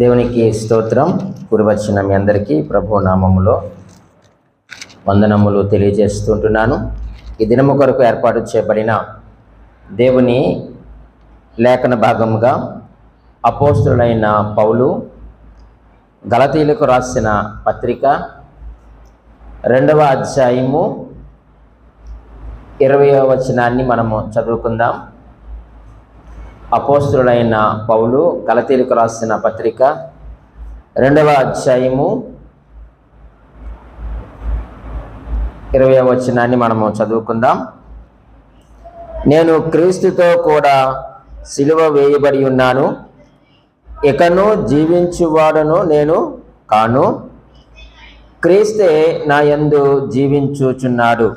దేవునికి స్తోత్రం. గురువచ్చిన మీ అందరికీ ప్రభు నామములో వందనములు తెలియజేస్తుంటున్నాను. ఈ దినము కొరకు ఏర్పాటు చేయబడిన దేవుని లేఖన భాగముగా అపోస్తులైన పౌలు గలతీలకు రాసిన పత్రిక రెండవ అధ్యాయము ఇరవయో వచనాన్ని మనము చదువుకుందాం. అపోస్తుడైన పౌలు గలతీలకు రాసిన పత్రిక రెండవ అధ్యాయము ఇరవై వచనాన్ని మనము చదువుకుందాం. నేను క్రీస్తుతో కూడా సిలువ వేయబడి ఉన్నాను. ఇకను జీవించువాడను నేను కాను. క్రీస్తే నా యందు జీవించుచున్నాడు.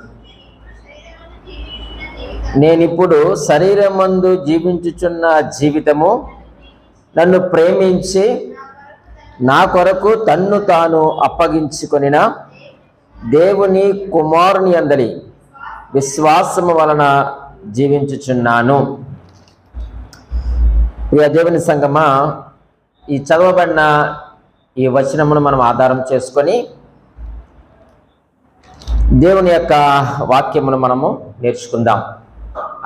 నేనిప్పుడు శరీరమందు జీవించుచున్న జీవితము నన్ను ప్రేమించి నా కొరకు తన్ను తాను అప్పగించుకొనిన దేవుని కుమారుని అందరి విశ్వాసము వలన జీవించుచున్నాను. ప్రియ దేవుని సంగమా ఈ చదవబడిన ఈ వచనమును మనం ఆధారం చేసుకొని దేవుని యొక్క వాక్యమును మనము నేర్చుకుందాం.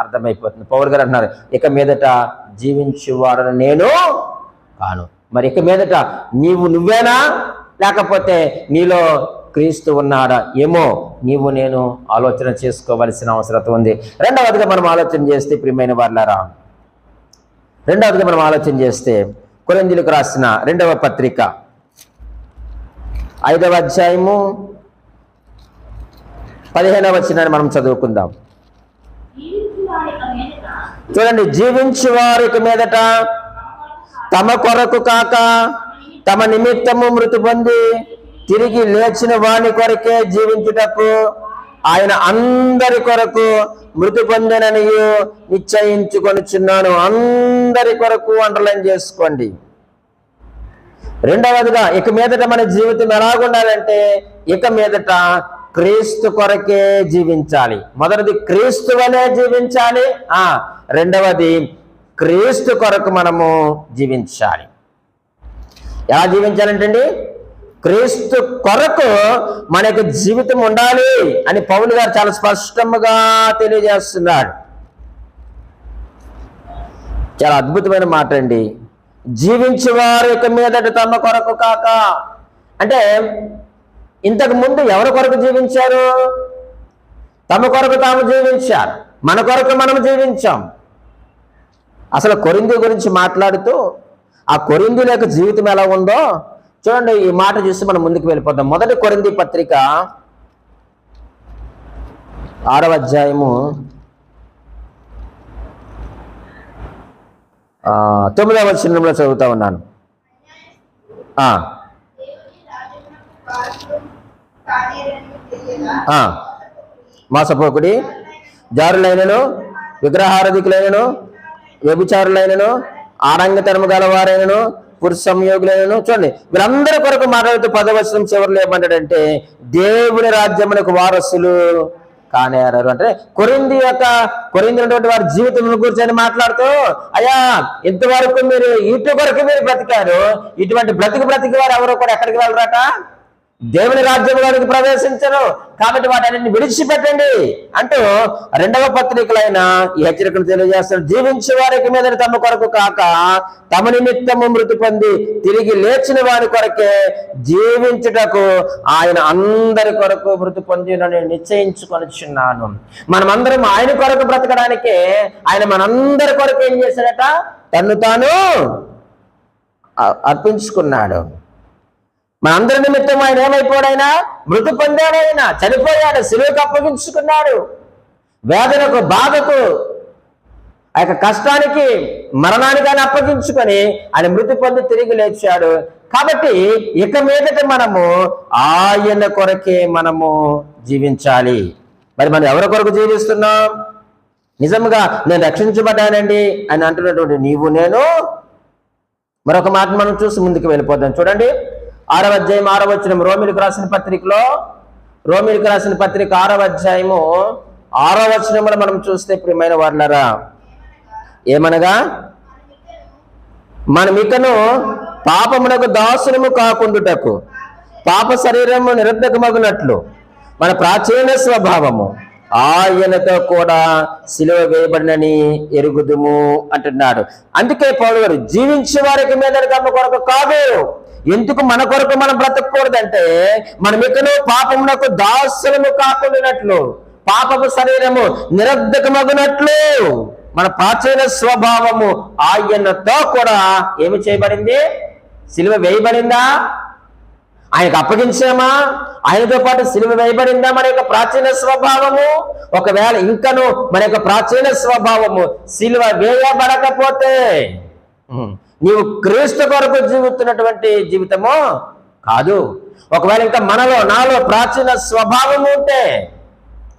అర్థమైపోతుంది. పౌరు గారు అంటున్నారు ఇక మీదట జీవించువాడను నేను కాను. మరి ఇక మీదట నీవు నువ్వేనా? లేకపోతే నీలో క్రీస్తు ఉన్నాడా? ఏమో నీవు నేను ఆలోచన చేసుకోవలసిన అవసరం ఉంది. రెండవదిగా మనం ఆలోచన చేస్తే ప్రియమైన వాళ్ళారా రెండవదిగా మనం ఆలోచన చేస్తే కొరంజీలకు రాసిన రెండవ పత్రిక ఐదవ అధ్యాయము పదిహేనవ వచనాన్ని మనం చదువుకుందాం. చూడండి జీవించు వారికి మీదట తమ కొరకు కాక తమ నిమిత్తము మృతి పొంది తిరిగి లేచిన వాని కొరకే జీవించుటకు ఆయన అందరి కొరకు మృతి పొందినని నిశ్చయించుకొనిచున్నాను. అందరి కొరకు అండర్లైన్ చేసుకోండి. రెండవదిగా ఇక మీదట మన జీవితం ఎలాగుండాలంటే ఇక మీదట క్రీస్తు కొరకే జీవించాలి. మొదటిది క్రీస్తు వలె జీవించాలి. ఆ రెండవది క్రీస్తు కొరకు మనము జీవించాలి. ఎలా జీవించాలంటండి? క్రీస్తు కొరకు మన యొక్క జీవితం ఉండాలి అని పౌలు గారు చాలా స్పష్టంగా తెలియజేస్తున్నాడు. చాలా అద్భుతమైన మాట అండి. జీవించేవారు ఇక మీదట తమ కొరకు కాక. అంటే ఇంతకు ముందు ఎవరి కొరకు జీవించారు? తమ కొరకు తాము జీవించారు మన కొరకు మనం జీవించాం. అసలు కొరింది గురించి మాట్లాడుతూ ఆ కొరింది యొక్క జీవితం ఎలా ఉందో చూడండి ఈ మాట చూసి మనం ముందుకు వెళ్ళిపోతాం మొదటి కొరింది పత్రిక ఆరవ అధ్యాయము తొమ్మిదవ చిన్నంలో చదువుతా ఉన్నాను. ఆ, మాసపోకుడి జారులైనను విగ్రహారధికులైనను వ్యభిచారులైనను ఆరంగతనము గలవారైనను పురుష సంయోగులైనను చూడండి. వీళ్ళందరి కొరకు మాట్లాడుతూ పదవచనం చివరిలో ఏమంటాడంటే దేవుని రాజ్యమునకు వారసులు కానేరారు అంటే కొరింది యొక్క కొరిందినటువంటి వారి జీవితం గురించి అని మాట్లాడుతూ అయ్యా ఇంతవరకు మీరు ఇటు కొరకు మీరు బ్రతికారు ఇటువంటి బ్రతికి బ్రతికి వారు ఎవరు కూడా ఎక్కడికి వెళ్ళరాట? దేవుని రాజ్యంలోనికి ప్రవేశించరు కాబట్టి వాటిని విడిచిపెట్టండి. అంటూ రెండవ పత్రికలైన ఈ హెచ్చరికను తెలియజేస్తారు జీవించే వారికి మీద తమ కొరకు కాక తమ నిమిత్తము మృతి పొంది తిరిగి లేచిన వారి కొరకే జీవించుటకు ఆయన అందరి కొరకు మృతి పొంది నిశ్చయించుకొనిచున్నాను. మనమందరం ఆయన కొరకు బ్రతకడానికే ఆయన మనందరి కొరకు ఏం చేశాడట? తను తాను అ- అర్పించుకున్నాడు. మనందరి నిమిత్తం ఆయన ఏమైపోయాడైనా? మృతి పొందాడైనా చనిపోయాడు సిలువకు అప్పగించుకున్నాడు. వేదనకు బాధకు ఆ యొక్క కష్టానికి మరణానికి అప్పగించుకొని ఆయన మృతి పొంది తిరిగి లేచాడు. కాబట్టి ఇక మీదట మనము ఆయన కొరకే మనము జీవించాలి. మరి మనం ఎవరి కొరకు జీవిస్తున్నాం? నిజంగా నేను రక్షించబడ్డానండి అని అంటున్నటువంటి నీవు నేను. మరొక మాట మనం చూసి ముందుకు వెళ్ళిపోతాం చూడండి. ఆరవ అధ్యాయం ఆరవ వచ్చిన రోమిలకు రాసిన పత్రికలో రోమిలకు రాసిన పత్రిక ఆరవ అధ్యాయము ఆరో మనం చూస్తే ప్రియమైన వర్ణరా ఏమనగా? మనం ఇకను పాపమునకు దాసునము కాకుండుటకు పాప శరీరము నిరర్ధకమగునట్లు మన ప్రాచీన స్వభావము ఆయనతో కూడా సిలువ వేయబడినని ఎరుగుదుము అంటున్నాడు. అందుకే పౌరుడు జీవించే వారికి మీద కొరకు కాదు. ఎందుకు మన కొరకు మనం బ్రతకూడదంటే మనం ఇకను పాపమునకు దాసులము కాకుండానట్లు పాపపు శరీరము నిరర్ధకమగునట్లు. మన ప్రాచీన స్వభావము ఆయనతో కూడా ఏమి చేయబడింది? సిలువ వేయబడిందా? ఆయనకు అప్పగించామా? ఆయనతో పాటు సిలువ వేయబడిందా మన యొక్క ప్రాచీన స్వభావము? ఒకవేళ ఇంకను మన యొక్క ప్రాచీన స్వభావము సిలువ వేయబడకపోతే నీవు క్రీస్తు కొరకు జీవిస్తున్నటువంటి జీవితము కాదు. ఒకవేళ ఇంకా మనలో నాలో ప్రాచీన స్వభావం ఉంటే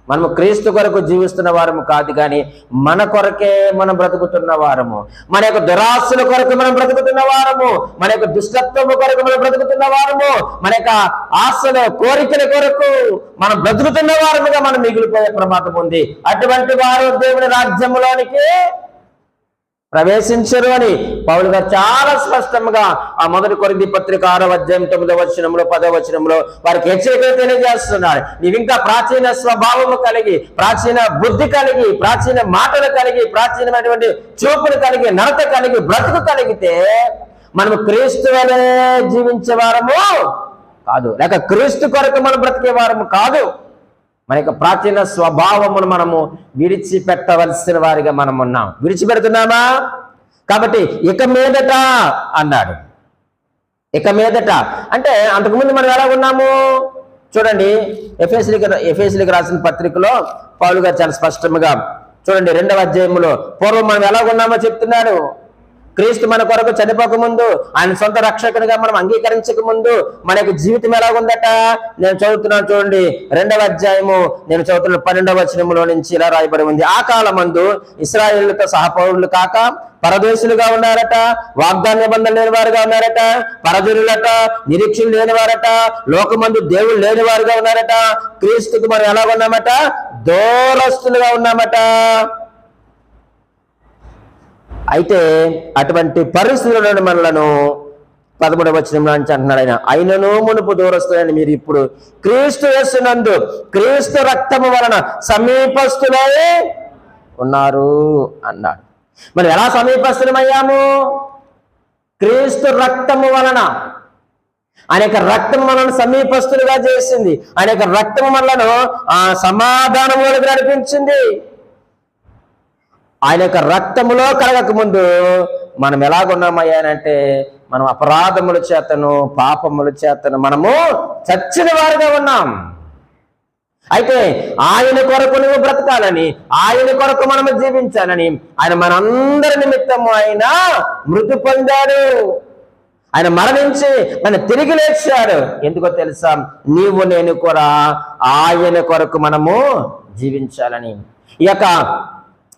మనము క్రీస్తు కొరకు జీవిస్తున్న వారము కాదు కానీ మన కొరకే మనం బ్రతుకుతున్న వారము. మన యొక్క దురాస్తుల కొరకు మనం బ్రతుకుతున్న వారము. మన యొక్క దుష్టత్వము కొరకు మనం బ్రతుకుతున్న వారము. మన యొక్క ఆశల కోరికల కొరకు మనం బ్రతుకుతున్న వారముగా మనం మిగిలిపోయే ప్రమాదం ఉంది. అటువంటి వారు దేవుని రాజ్యములోనికి ప్రవేశించరు అని పౌలు గారు చాలా స్పష్టంగా ఆ మొదటి కొరింది పత్రిక ఆరో అధ్యాయం తొమ్మిదో వచనంలో పదో వచనంలో వారికి హెచ్చరికలు తెలియజేస్తున్నారు. నీవు ఇంకా ప్రాచీన స్వభావము కలిగి ప్రాచీన బుద్ధి కలిగి ప్రాచీన మాటలు కలిగి ప్రాచీనమైనటువంటి చూపులు కలిగి నడత కలిగి బ్రతుకు కలిగితే మనము క్రీస్తు వలె జీవించే వారము కాదు. లేక క్రీస్తు కొరకు మనం బ్రతికే వారము కాదు. మన యొక్క ప్రాచీన స్వభావమును మనము విడిచిపెట్టవలసిన వారిగా మనం ఉన్నాం. విడిచిపెడుతున్నామా? కాబట్టి ఇక మీదట అన్నాడు. ఇక మీదట అంటే అంతకుముందు మనం ఎలా ఉన్నాము? చూడండి ఎఫ్ఎస్లికి ఎఫ్ఎస్లికి రాసిన పత్రికలో పౌలు గారు చాలా స్పష్టంగా చూడండి రెండవ అధ్యాయంలో పూర్వం మనం ఎలా ఉన్నామో చెప్తున్నాడు. క్రీస్తు మన కొరకు చనిపోక ముందు ఆయన సొంత రక్షకునిగా మనం అంగీకరించక ముందు మన యొక్క జీవితం ఎలా ఉందట? నేను చదువుతున్నాను చూడండి రెండవ అధ్యాయము నేను చదువుతున్న పన్నెండవ వచనములో నుంచి ఇలా రాయబడి ఉంది. ఆ కాలమందు ఇస్రాయేళ్ళతో సహపౌరులు కాక పరదేశులుగా ఉన్నారట వాగ్దాన నిబంధన లేని వారుగా ఉన్నారట పరజనులట నిరీక్షణ లేని వారట లోకమందు దేవుడు లేని వారుగా ఉన్నారట క్రీస్తుకు మనం ఎలా ఉన్నామట దూరస్తులుగా ఉన్నామట. అయితే అటువంటి పరిస్థితులను మనలను పదమూడవ వచనంలో నుంచి అంటున్నాడు ఆయన. అయినను మునుపు దూరస్తులని మీరు ఇప్పుడు క్రీస్తు వేస్తున్నందు క్రీస్తు రక్తము వలన సమీపస్తులై ఉన్నారు అన్నాడు. మనం ఎలా సమీపస్తులమయ్యాము క్రీస్తు రక్తము వలన. ఆయన యొక్క రక్తం మనల్ని సమీపస్తులుగా చేసింది. ఆయన యొక్క రక్తం మనలను ఆ సమాధానంలోకి నడిపించింది. ఆయన యొక్క రక్తములో కలగకముందు ముందు మనం ఎలాగున్నామయ్యానంటే మనం అపరాధముల చేతను పాపముల చేతను మనము చచ్చిన వారిగా ఉన్నాం. అయితే ఆయన కొరకు నువ్వు బ్రతకాలని ఆయన కొరకు మనము జీవించాలని ఆయన మనందరి నిమిత్తము ఆయన మృతి పొందాడు. ఆయన మరణించి నన్ను తిరిగి లేచాడు. ఎందుకో తెలుసా? నీవు నేను కూడా ఆయన కొరకు మనము జీవించాలని. ఈ యొక్క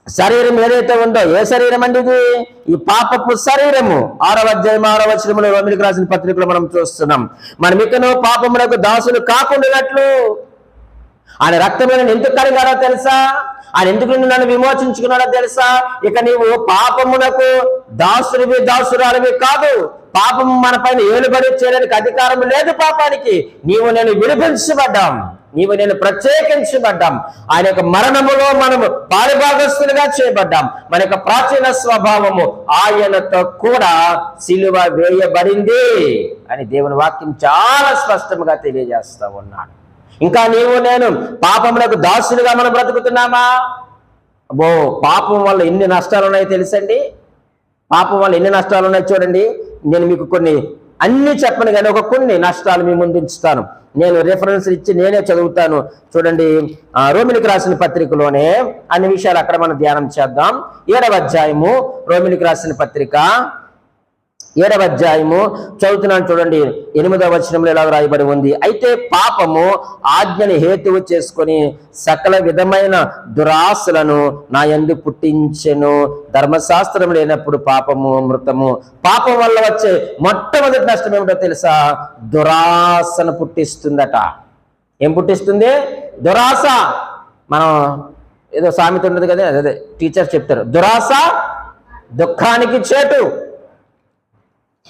శరీరం ఏదైతే ఉందో ఏ శరీరం అండి ఇది? ఈ పాపపు శరీరము. ఆరవ అధ్యాయం ఆరవ వచనంలో రోమిలికి రాసిన పత్రికలు మనం చూస్తున్నాం. మనం ఇకను పాపములకు దాసులు కాకుండానట్లు. ఆయన రక్తమైన ఎందుకు కలిగారో తెలుసా? ఆయన ఎందుకు నిన్ను నన్ను విమోచించుకున్నాడో తెలుసా? ఇక నీవు పాపమునకు దాసుడివి దాసురాలివి కాదు. పాపము మన పైన ఏలుబడి చేయడానికి అధికారం లేదు పాపానికి. నీవు నేను విడిపించబడ్డాం. నీవు నేను ప్రత్యేకించబడ్డాం. ఆయన యొక్క మరణములో మనము పారిభాగస్తులుగా చేయబడ్డాం. మన యొక్క ప్రాచీన స్వభావము ఆయనతో కూడా సిలువ వేయబడింది అని దేవుని వాక్యం చాలా స్పష్టంగా తెలియజేస్తా ఉన్నాడు. ఇంకా నీవు నేను పాపములకు దాసులుగా మనం బ్రతుకుతున్నామా? అబ్బో పాపం వల్ల ఎన్ని నష్టాలు ఉన్నాయో తెలుసండి? పాపం వల్ల ఎన్ని నష్టాలు ఉన్నాయో చూడండి. నేను మీకు కొన్ని అన్ని చెప్పను కానీ ఒక కొన్ని నష్టాలు మీ ముందు ఉంచుతాను. నేను రెఫరెన్స్ ఇచ్చి నేనే చదువుతాను. చూడండి రోమిలికి రాసిన పత్రికలోనే అన్ని విషయాలు అక్కడ మనం ధ్యానం చేద్దాం. ఏడవ అధ్యాయము రోమిలికి రాసిన పత్రిక ఏడవ అధ్యాయము చదువుతున్నాను చూడండి. ఎనిమిదవ వచనంలో ఎలా రాయబడి ఉంది? అయితే పాపము ఆజ్ఞని హేతువు చేసుకొని సకల విధమైన దురాశలను నా ఎందు పుట్టించెను. ధర్మశాస్త్రం లేనప్పుడు పాపము మృతము. పాపం వల్ల వచ్చే మొట్టమొదటి నష్టం ఏమిటో తెలుసా? దురాశను పుట్టిస్తుందట. ఏం పుట్టిస్తుంది? దురాశ. మనం ఏదో సామెత ఉండదు కదా అదే టీచర్ చెప్తారు. దురాశ దుఃఖానికి చేటు.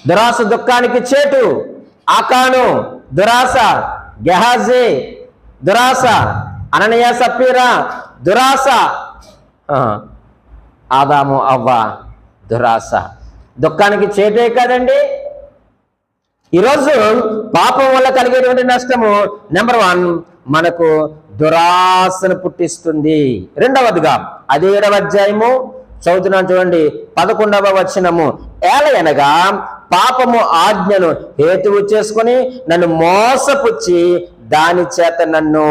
దురాస దుఃఖానికి చేటు ఆకాను దురాస గెహాజీ దురాస అననీయ సప్పీరా దురాస ఆదాము అవ్వ దురాస. దుఃఖానికి చేటే కదండి. ఈరోజు పాపం వల్ల కలిగేటువంటి నష్టము నెంబర్ వన్ మనకు దురాశను పుట్టిస్తుంది. రెండవదిగా అదే ఏడవ అధ్యాయము చదువుతున్నాను చూడండి పదకొండవ వచనము. ఏలయనగా పాపము ఆజ్ఞను హేతువు చేసుకొని నన్ను మోసపుచ్చి దాని చేత నన్ను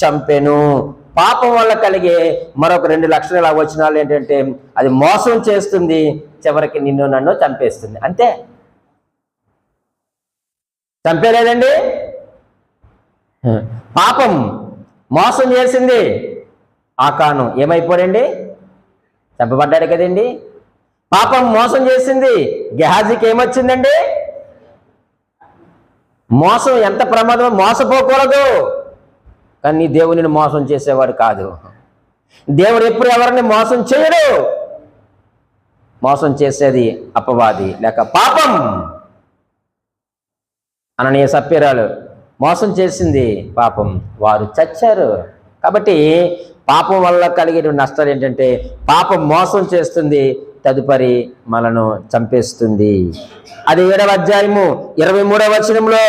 చంపెను. పాపం వల్ల కలిగే మరొక రెండు లక్షణాల వచనాలు ఏంటంటే అది మోసం చేస్తుంది చివరికి నిన్ను నన్ను చంపేస్తుంది. అంతే. చంపేలేదండి? పాపం మోసం చేసింది ఆకాను. ఏమైపోయండి చంపబడ్డాడు కదండి. పాపం మోసం చేసింది గెహాజీకి ఏమొచ్చిందండి? మోసం ఎంత ప్రమాదం మోసపోకూడదు. కానీ నీ దేవునిని మోసం చేసేవాడు కాదు. దేవుడు ఎప్పుడు ఎవరిని మోసం చేయడు? మోసం చేసేది అపవాది లేక పాపం. అననీయ సప్యరాలు మోసం చేసింది పాపం. వారు చచ్చారు. కాబట్టి పాపం వల్ల కలిగే నష్టాలు ఏంటంటే పాపం మోసం చేస్తుంది తదుపరి మనను చంపేస్తుంది. అది ఏడవ అధ్యాయము ఇరవై మూడవ వచనంలో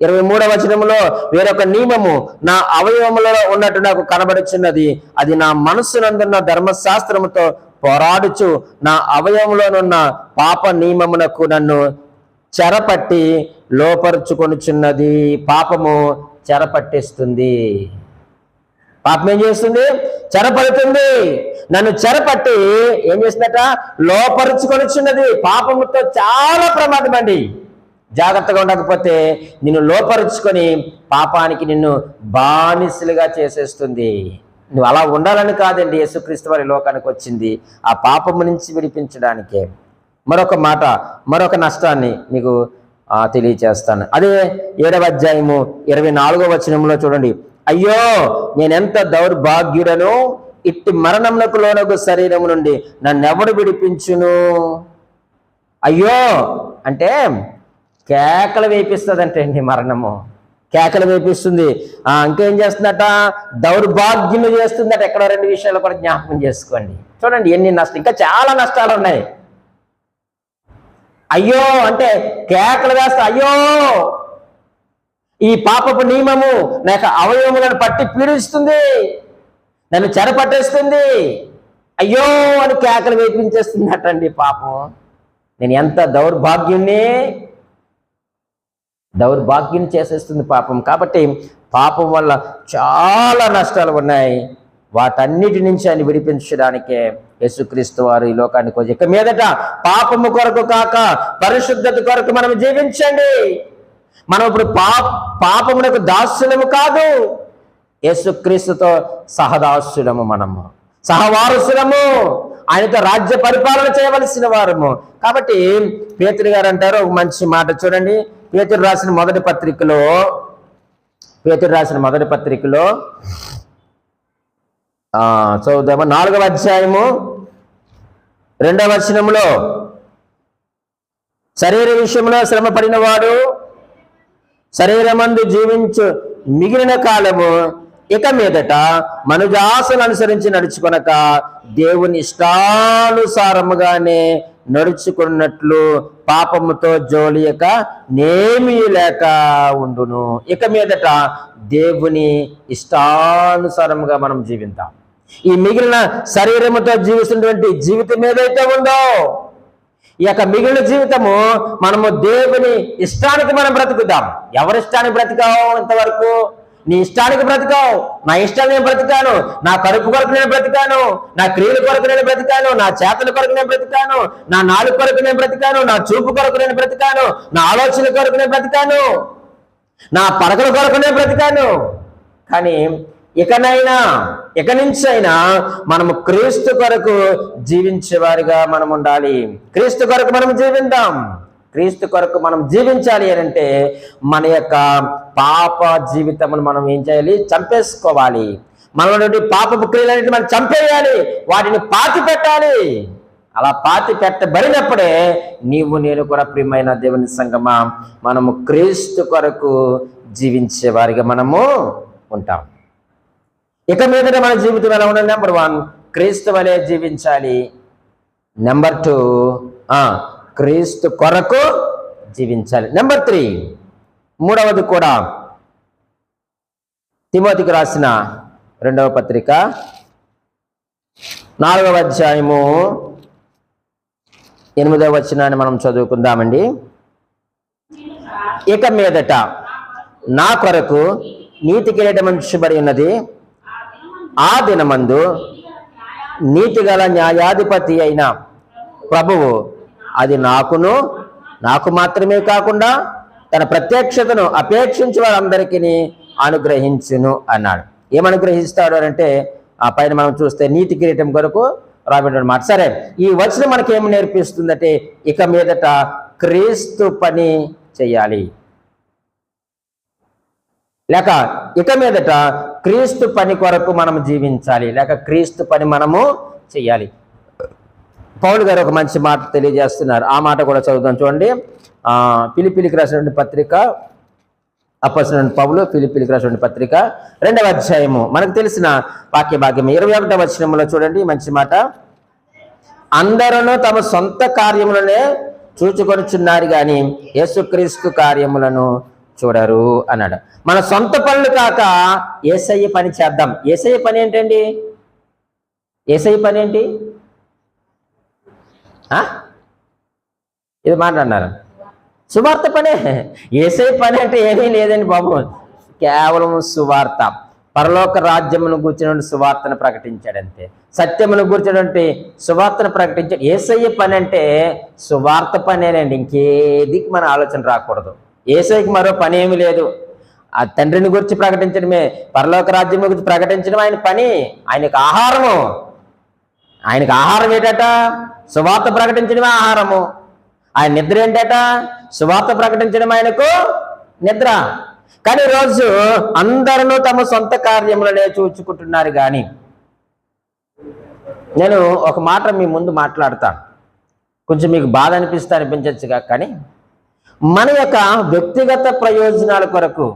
ఇరవై మూడవ వచనంలో వేరొక నియమము నా అవయవములలో ఉన్నట్టు నాకు కనబడుచున్నది. అది నా మనస్సునందున్న ధర్మశాస్త్రముతో పోరాడుచు నా అవయవంలోనున్న పాప నియమమునకు నన్ను చెరపట్టి లోపరుచుకొనుచున్నది. పాపము చెరపట్టేస్తుంది. పాపం ఏం చేస్తుంది? చెరపడుతుంది. నన్ను చెరపట్టి ఏం చేస్తుందట లోపరుచుకొనిచున్నది. పాపముతో చాలా ప్రమాదం అండి. జాగ్రత్తగా ఉండకపోతే నిన్ను లోపరుచుకొని పాపానికి నిన్ను బానిసలుగా చేసేస్తుంది. నువ్వు అలా ఉండాలని కాదండి. యేసుక్రీస్తు వారి లోకానికి వచ్చింది. ఆ పాపము నుంచి విడిపించడానికే. మరొక మాట మరొక నష్టాన్ని మీకు తెలియచేస్తాను. అదే ఏడవ అధ్యాయము ఇరవై నాలుగో వచనంలో చూడండి. అయ్యో నేనెంత దౌర్భాగ్యుడను? ఇట్టి మరణమునకు లోనగు శరీరము నుండి నన్నెవడు విడిపించును? అయ్యో! అంటే కేకలు వేపిస్తుందంటే అండి మరణము. కేకలు వేపిస్తుంది. ఆ ఇంకేం చేస్తుందట? దౌర్భాగ్యులు చేస్తుందట. ఎక్కడో రెండు విషయాలు కూడా జ్ఞాపకం చేసుకోండి. చూడండి ఎన్ని నష్టం ఇంకా చాలా నష్టాలు ఉన్నాయి అయ్యో! అంటే కేకలు వేస్తా అయ్యో! ఈ పాపపు నియమము నాకు అవయవములను పట్టి పీడిస్తుంది. నన్ను చెరపట్టేస్తుంది. అయ్యో అని కేకలు వేపించేస్తుందటండి పాపం. నేను ఎంత దౌర్భాగ్యుణ్ణి? దౌర్భాగ్యం చేసేస్తుంది పాపం. కాబట్టి పాపం వల్ల చాలా నష్టాలు ఉన్నాయి. వాటన్నిటి నుంచి ఆయన విడిపించడానికే యేసుక్రీస్తు వారు ఈ లోకానికి ఇక మీదట పాపము కొరకు కాక పరిశుద్ధత కొరకు మనం జీవించండి. మనం ఇప్పుడు పా పాపమునకు దాస్యులము కాదు. యేసుక్రీస్తుతో సహదాసుడము మనము. సహవారసులము. ఆయనతో రాజ్య పరిపాలన చేయవలసిన వారము. కాబట్టి పేతురు గారు అంటారు ఒక మంచి మాట చూడండి. పేతురు రాసిన మొదటి పత్రికలో పేతురు రాసిన మొదటి పత్రికలో ఆ, చదువుదామా? నాలుగవ అధ్యాయము రెండవ వచనంలో శరీర విషయంలో శ్రమ పడిన వాడు శరీరమందు జీవించు మిగిలిన కాలము ఇక మీదట మనుజాసను అనుసరించి నడుచుకొనక దేవుని ఇష్టానుసారముగానే నడుచుకున్నట్లు పాపముతో జోలియక నేమీ లేక ఉండును. ఇక మీదట దేవుని ఇష్టానుసారముగా మనం జీవిద్దాం ఈ మిగిలిన శరీరముతో జీవిస్తున్నటువంటి జీవితం ఏదైతే ఉందో ఈ యొక్క మిగిలిన జీవితము మనము దేవుని ఇష్టానికి మనం బ్రతుకుదాం ఎవరి ఇష్టానికి బ్రతికావు ఇంతవరకు నీ ఇష్టానికి బ్రతికావు. నా ఇష్టాన్ని నేను బ్రతికాను. నా కడుపు కొరకు నేను బ్రతికాను. నా క్రియల కొరకు నేను బ్రతికాను. నా చేతల కొరకు నేను బ్రతికాను. నా నాలుగు కొరకు నేను బ్రతికాను. నా చూపు కొరకు నేను బ్రతికాను. నా ఆలోచన కొరకు నేను బ్రతికాను. నా పడకల కొరకు నేను బ్రతికాను. కానీ ఇకనైనా ఇక నుంచైనా మనము క్రీస్తు కొరకు జీవించేవారిగా మనం ఉండాలి క్రీస్తు కొరకు మనం జీవిద్దాం క్రీస్తు కొరకు మనం జీవించాలి అని అంటే మన యొక్క పాప జీవితమును మనం ఏం చేయాలి? చంపేసుకోవాలి. మనటువంటి పాప పాపపు క్రియలన్నిటి మనం చంపేయాలి. వాటిని పాతి పెట్టాలి. అలా పాతి పెట్టబడినప్పుడే నీవు నేను కూడా ప్రియమైన దేవుని సంగమా మనము క్రీస్తు కొరకు జీవించే వారిగా మనము ఉంటాం. ఇక మీదనే మన జీవితం ఎలా ఉండాలి? నెంబర్ వన్ క్రీస్తు వలె జీవించాలి. నెంబర్ టూ క్రీస్తు కొరకు జీవించాలి. నెంబర్ త్రీ మూడవది కూడా తిమోతికి రాసిన రెండవ పత్రిక. నాలుగవ అధ్యాయము ఎనిమిదవ వచనాన్ని మనం చదువుకుందామండి. ఇక మీదట నా కొరకు నీతి కిరీటం ఉంచబడి ఉన్నది. ఆ దినమందు నీతిగల న్యాయాధిపతి అయిన ప్రభువు అది నాకును నాకు మాత్రమే కాకుండా తన ప్రత్యక్షతను అపేక్షించి వారందరికీ అనుగ్రహించును అన్నాడు. ఏమనుగ్రహిస్తాడు అంటే ఆ పైన మనం చూస్తే నీతి కిరీటం కొరకు రాబడి మాట. సరే ఈ వచనం మనకి ఏమి నేర్పిస్తుందంటే ఇక మీదట క్రీస్తు పని చేయాలి. లేక ఇక మీదట క్రీస్తు పని కొరకు మనం జీవించాలి. లేక క్రీస్తు పని మనము చేయాలి. పౌలు గారు ఒక మంచి మాట తెలియజేస్తున్నారు. ఆ మాట కూడా చదువుదాం చూడండి. పిలిపిలికి రాసినటువంటి పత్రిక అప్పసిన పౌలు పిలిపిలికి రాసినటువంటి పత్రిక రెండవ అధ్యాయము. మనకు తెలిసిన వాక్య భాగ్యం ఇరవై ఒకటవ వచనంలో చూడండి. మంచి మాట. అందరూ తమ సొంత కార్యములనే చూచుకొనిచున్నారు కానీ యేసుక్రీస్తు కార్యములను చూడరు అన్నాడు. మన సొంత పనులు కాక ఏసయ్య పని చేద్దాం. ఏసయ్య పని ఏంటండి? ఏసయ్య పని ఏంటి? ఇది మాట్లాడినారు? సువార్త పనే? ఏసై పని అంటే ఏమీ లేదండి బాబు. కేవలం సువార్త. పరలోక రాజ్యమును కూర్చున్న సువార్తను ప్రకటించాడు అంతే సత్యమును కూర్చున్నటువంటి సువార్తను ప్రకటించాడు ఏసయ్య పని అంటే సువార్త పనేనండి. ఇంకేది మన ఆలోచన రాకూడదు. ఏసైకి మరో పని ఏమీ లేదు. ఆ తండ్రిని గురించి ప్రకటించడమే. పరలోక రాజ్యం గురించి ప్రకటించడం ఆయన పని. ఆయనకు ఆహారము. ఆయనకు ఆహారం ఏంటట? సువార్త ప్రకటించడమే ఆహారము. ఆయన నిద్ర ఏంటట? సువార్త ప్రకటించడం ఆయనకు నిద్ర. కానీ రోజు అందరూ తమ సొంత కార్యములనే చూచుకుంటున్నారు కానీ నేను ఒక మాట మీ ముందు మాట్లాడతాను కొంచెం మీకు బాధ అనిపిస్తే అనిపించచ్చుగా కానీ మన యొక్క వ్యక్తిగత ప్రయోజనాల కొరకు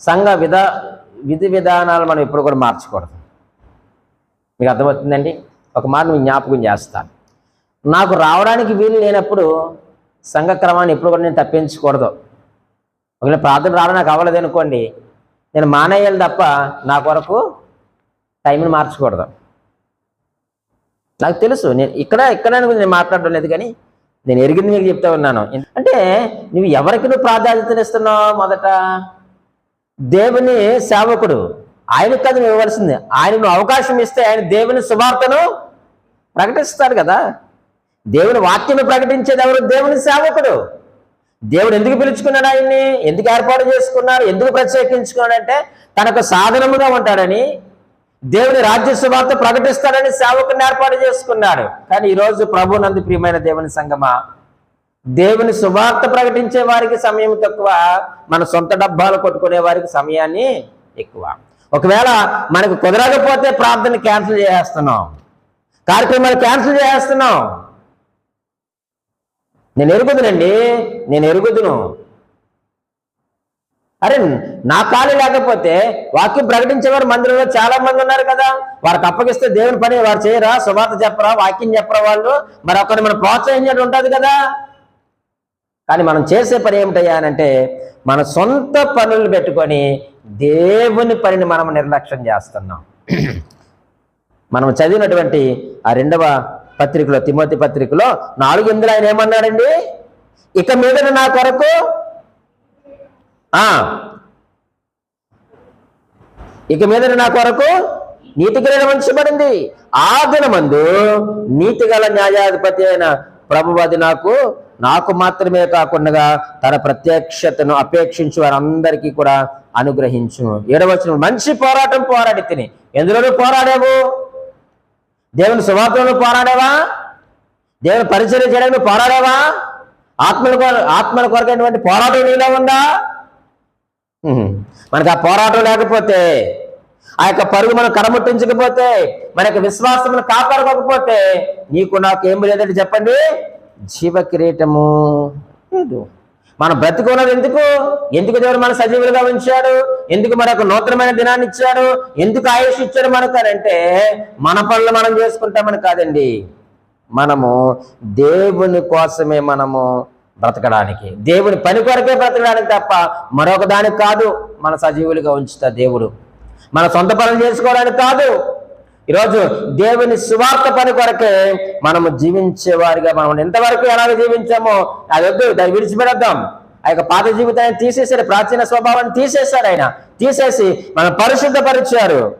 సంఘ విధా విధి విధానాలు మనం ఎప్పుడు కూడా మార్చకూడదు. మీకు అర్థమవుతుందండి? ఒక మాట మీకు జ్ఞాపకం చేస్తాను. నాకు రావడానికి వీలు లేనప్పుడు సంఘ క్రమాన్ని ఎప్పుడు కూడా నేను తప్పించకూడదు. ఒకవేళ ప్రార్థన రావడం నాకు అవ్వలేదు అనుకోండి నేను మానేయాలి తప్ప నా కొరకు టైంని మార్చకూడదు. నాకు తెలుసు నేను ఇక్కడ ఇక్కడ నేను మాట్లాడడం లేదు కానీ నేను ఎరిగింది మీకు చెప్తా ఉన్నాను. అంటే నువ్వు ఎవరికి నువ్వు ప్రాధాన్యతనిస్తున్నావు మొదట? దేవుని సేవకుడు. ఆయనకు కదా నువ్వు ఇవ్వాల్సింది ఆయన నువ్వు అవకాశం ఇస్తే ఆయన దేవుని శుభార్తను ప్రకటిస్తాడు కదా. దేవుని వాక్యను ప్రకటించేది ఎవరు? దేవుని సేవకుడు. దేవుడు ఎందుకు పిలుచుకున్నాడు ఆయన్ని? ఎందుకు ఏర్పాటు చేసుకున్నారు? ఎందుకు ప్రత్యేకించుకున్నాడంటే తనకు సాధనముగా ఉంటాడని దేవుని రాజ్య సువార్త ప్రకటిస్తాడని సేవకుని ఏర్పాటు చేసుకున్నాడు. కానీ ఈరోజు ప్రభు నందు ప్రియమైన దేవుని సంగమా దేవుని శుభార్త ప్రకటించే వారికి సమయం తక్కువ మన సొంత డబ్బాలు కొట్టుకునే వారికి సమయాన్ని ఎక్కువ. ఒకవేళ మనకు కుదరకపోతే ప్రార్థన క్యాన్సిల్ చేసేస్తున్నాం కార్యక్రమాలు క్యాన్సిల్ చేసేస్తున్నావు నేను ఎరుగుదునండి నేను ఎరుగుదును. అరే నా ఖాళీ లేకపోతే వాక్యం ప్రకటించేవారు మందిరంలో చాలా మంది ఉన్నారు కదా. వారికి అప్పగిస్తే దేవుని పని వారు చేయరా? సువార్త చెప్పరా? వాక్యం చెప్పరా వాళ్ళు? మరి ఒకరిని మనం ప్రోత్సహించడం ఉంటుంది కదా. కానీ మనం చేసే పని ఏమిటయ్యానంటే మన సొంత పనులు పెట్టుకొని దేవుని పనిని మనం నిర్లక్ష్యం చేస్తున్నాం. మనం చదివినటువంటి ఆ రెండవ పత్రికలో తిమోతి పత్రికలో నాలుగు ఎందులో ఆయన ఏమన్నాడండి? ఇక మీద నా కొరకు? ఆ. ఇక మీద నా కొరకు? నీతి కిరీటం ఉంచబడింది ఆ దినమందు నీతి గల న్యాయాధిపతి అయిన ప్రభువాది నాకు నాకు మాత్రమే కాకుండా తన ప్రత్యక్షతను అపేక్షించి వారందరికీ కూడా అనుగ్రహించు ఏడవచ్చిన మంచి పోరాటం పోరాడి తిని. ఎందులోనూ పోరాడావు? దేవుని సువార్తలను పోరాడావా? దేవుని పరిచయం చేయడానికి పోరాడావా? ఆత్మల కొర ఆత్మల కొరకైనటువంటి పోరాటం నీలో ఉందా? మనకు ఆ పోరాటం లేకపోతే ఆ యొక్క పరుగు మనం కడముట్టించకపోతే మన యొక్క విశ్వాసమును కాపాడుకోకపోతే నీకు నాకు ఏం లేదంటే చెప్పండి. జీవ కిరీటము లేదు మనం బ్రతికున్నది ఎందుకు? ఎందుకు దేవుడు మన సజీవులుగా ఉంచాడు? ఎందుకు మనకు నూతనమైన దినాన్ని ఇచ్చాడు? ఎందుకు ఆయుష్ ఇచ్చాడు మనకు అంటే మన పనులు మనం చేసుకుంటామని కాదండి. మనము దేవుని కోసమే మనము బ్రతకడానికి దేవుని పని కొరకే బ్రతకడానికి తప్ప మరొక దానికి కాదు మన సజీవులుగా ఉంచుతా దేవుడు. మన సొంత పనులు చేసుకోవడానికి కాదు ఈరోజు దేవుని సువార్త పని కొరకే మనము జీవించేవారిగా మనం ఎంతవరకు ఎలాగ జీవించామో అది వద్దు దాన్ని విడిచిపెడద్దాం ఆ యొక్క పాత జీవితాన్ని తీసేసాడు ప్రాచీన స్వభావాన్ని తీసేశారు ఆయన. తీసేసి మనం పరిశుద్ధపరిచారు.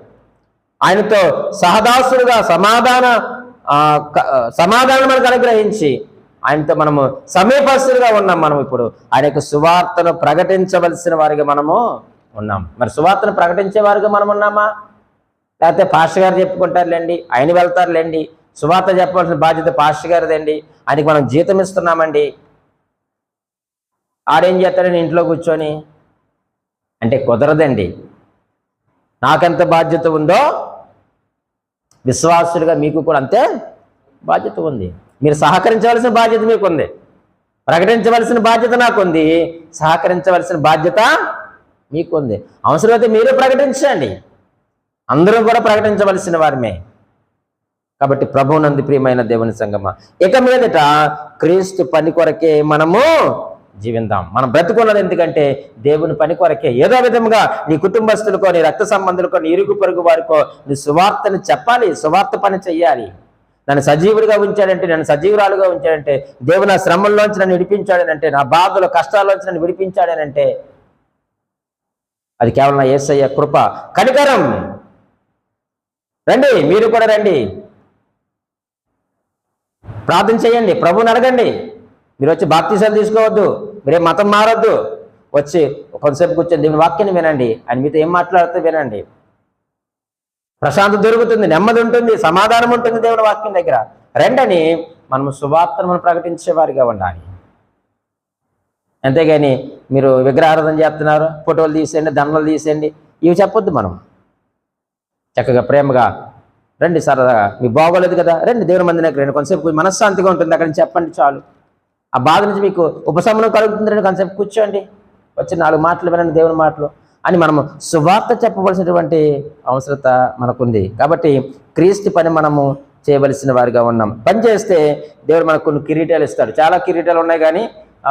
ఆయనతో సహదాసులుగా సమాధాన సమాధానం మనకు అనుగ్రహించి ఆయనతో మనము సమీపస్తులుగా ఉన్నాం మనం ఇప్పుడు. ఆయన యొక్క సువార్తను ప్రకటించవలసిన వారిగా మనము ఉన్నాం. మరి సువార్తను ప్రకటించే వారిగా మనం ఉన్నామా? లేకపోతే పాస్టర్ గారు చెప్పుకుంటారులేండి ఆయన వెళ్తారులేండి సువార్త చెప్పవలసిన బాధ్యత పాస్టర్ గారిదండి ఆయనకి మనం జీతం ఇస్తున్నామండి. ఆడేం చేస్తాడని ఇంట్లో కూర్చొని? అంటే కుదరదండి. నాకెంత బాధ్యత ఉందో విశ్వాసులుగా మీకు కూడా అంతే బాధ్యత ఉంది. మీరు సహకరించవలసిన బాధ్యత మీకుంది. ప్రకటించవలసిన బాధ్యత నాకుంది. సహకరించవలసిన బాధ్యత మీకుంది. అవసరమైతే మీరే ప్రకటించండి. అందరూ కూడా ప్రకటించవలసిన వారిమే. కాబట్టి ప్రభువునందు ప్రియమైన దేవుని సంగమ. ఇక మీదట క్రీస్తు పని కొరకే మనము జీవిందాం. మనం బ్రతుకున్నది ఎందుకంటే దేవుని పని కొరకే. ఏదో విధముగా నీ కుటుంబస్తులకో నీ రక్త సంబంధులకో నీ ఇరుగు పొరుగు వారికో నీ సువార్తను చెప్పాలి సువార్త పని చెయ్యాలి. నన్ను సజీవుడిగా ఉంచాడంటే నన్ను సజీవురాలుగా ఉంచాడంటే దేవుని నా శ్రమంలోంచి నన్ను విడిపించాడనంటే నా బాధలు కష్టాల్లోంచి నన్ను విడిపించాడనంటే అది కేవలం ఏసయ్య యేసయ్య కృప. కనికరం రండి మీరు కూడా రండి. ప్రార్థన చేయండి ప్రభువుని అడగండి. మీరు వచ్చి బాప్తీసాలు తీసుకోవద్దు మీరే మతం మారొద్దు. వచ్చి కొంతసేపు కూర్చొని దేవుని వాక్యాన్ని వినండి ఆయన మీతో ఏం మాట్లాడుతూ వినండి. ప్రశాంతత దొరుకుతుంది నెమ్మది ఉంటుంది సమాధానం ఉంటుంది దేవుని వాక్యం దగ్గర. రెండని మనం సువార్తను మనం ప్రకటించే వారిగా ఉండాలి. అంతేగాని మీరు విగ్రహారాధన చేస్తున్నారు ఫోటోలు తీసేయండి దండలు తీసేయండి ఇవి చెప్పొద్దు మనం. చక్కగా ప్రేమగా రండి సరదాగా మీ బాగోలేదు కదా రండి దేవుని మంది నాకు రండి. కొంతసేపు మనశ్శాంతిగా ఉంటుంది అక్కడ నుంచి చెప్పండి చాలు. ఆ బాధ నుంచి మీకు ఉపశమనం కలుగుతుంది రండి కొంతసేపు కూర్చోండి. వచ్చి నాలుగు మాటలు వినండి దేవుని మాటలు అని మనము సువార్త చెప్పవలసినటువంటి అవసరత మనకుంది. కాబట్టి క్రీస్తు పని మనము చేయవలసిన వారిగా ఉన్నాం. పని చేస్తే దేవుడు మనకు కొన్ని కిరీటాలు ఇస్తాడు. చాలా కిరీటాలు ఉన్నాయి కానీ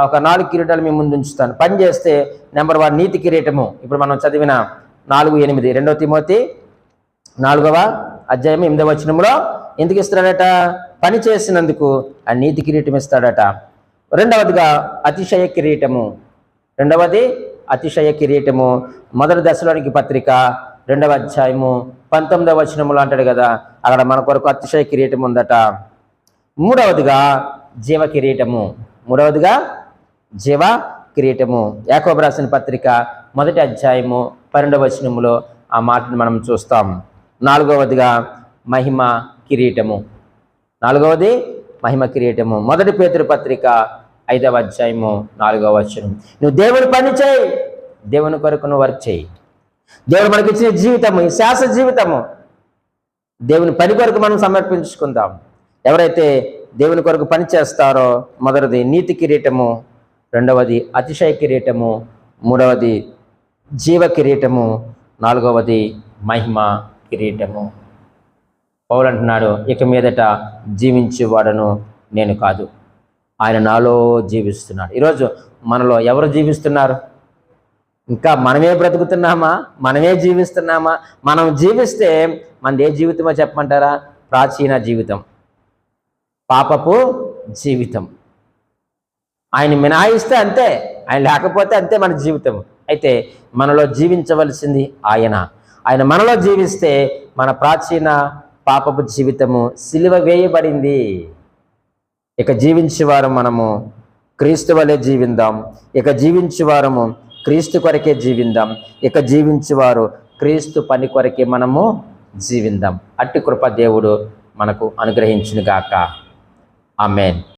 ఒక నాలుగు కిరీటాలు మీ ముందు ఉంచుతాను. పని చేస్తే నెంబర్ వన్ నీతి కిరీటము. ఇప్పుడు మనం చదివిన నాలుగు ఎనిమిది రెండో తిమోతి నాలుగవ అధ్యాయం ఎనిమిదవ వచనంలో ఎందుకు ఇస్తాడట పని చేసినందుకు ఆ నీతి కిరీటం ఇస్తాడట. రెండవదిగా అతిశయ కిరీటము. రెండవది అతిశయ కిరీటము. మొదటి దశలోనికి పత్రిక రెండవ అధ్యాయము పంతొమ్మిదవ వచనములు అంటాడు కదా అక్కడ మన కొరకు అతిశయ కిరీటం ఉందట. మూడవదిగా జీవ కిరీటము. మూడవదిగా జీవ కిరీటము. యాకోబు రాసిన పత్రిక మొదటి అధ్యాయము పన్నెండవ వచనములో ఆ మాటను మనం చూస్తాం. నాలుగవదిగా మహిమ కిరీటము. నాలుగవది మహిమ కిరీటము. మొదటి పేతురు పత్రిక ఐదవ అధ్యాయము నాలుగవ వచనం. నువ్వు దేవుని పని చేయి దేవుని కొరకు నువ్వు వర్క్ చేయి. దేవుడు మనకి ఇచ్చిన జీవితము ఈ శాస జీవితము దేవుని పని కొరకు మనం సమర్పించుకుందాం. ఎవరైతే దేవుని కొరకు పని చేస్తారో మొదటిది నీతి కిరీటము రెండవది అతిశయ కిరీటము మూడవది జీవ కిరీటము నాలుగవది మహిమ కిరీటము. పౌలు అంటున్నాడు ఇక మీదట జీవించేవాడను నేను కాదు. ఆయన నాలో జీవిస్తున్నాడు. ఈరోజు మనలో ఎవరు జీవిస్తున్నారు? ఇంకా మనమే బ్రతుకుతున్నామా? మనమే జీవిస్తున్నామా? మనం జీవిస్తే మనది ఏ జీవితమో చెప్పమంటారా? ప్రాచీన జీవితం. పాపపు జీవితం. ఆయన మినాయిస్తే అంతే ఆయన లేకపోతే అంతే మన జీవితం. అయితే మనలో జీవించవలసింది ఆయన. ఆయన మనలో జీవిస్తే మన ప్రాచీన పాపపు జీవితము సిలువ వేయబడింది. ఇక జీవించేవారు మనము క్రీస్తు వలె జీవిందాం. ఇక జీవించేవారము క్రీస్తు కొరకే జీవిందాం. ఇక జీవించేవారు క్రీస్తు పని కొరకే మనము జీవిందాం. అట్టి కృప దేవుడు మనకు అనుగ్రహించునుగాక. ఆమెన్.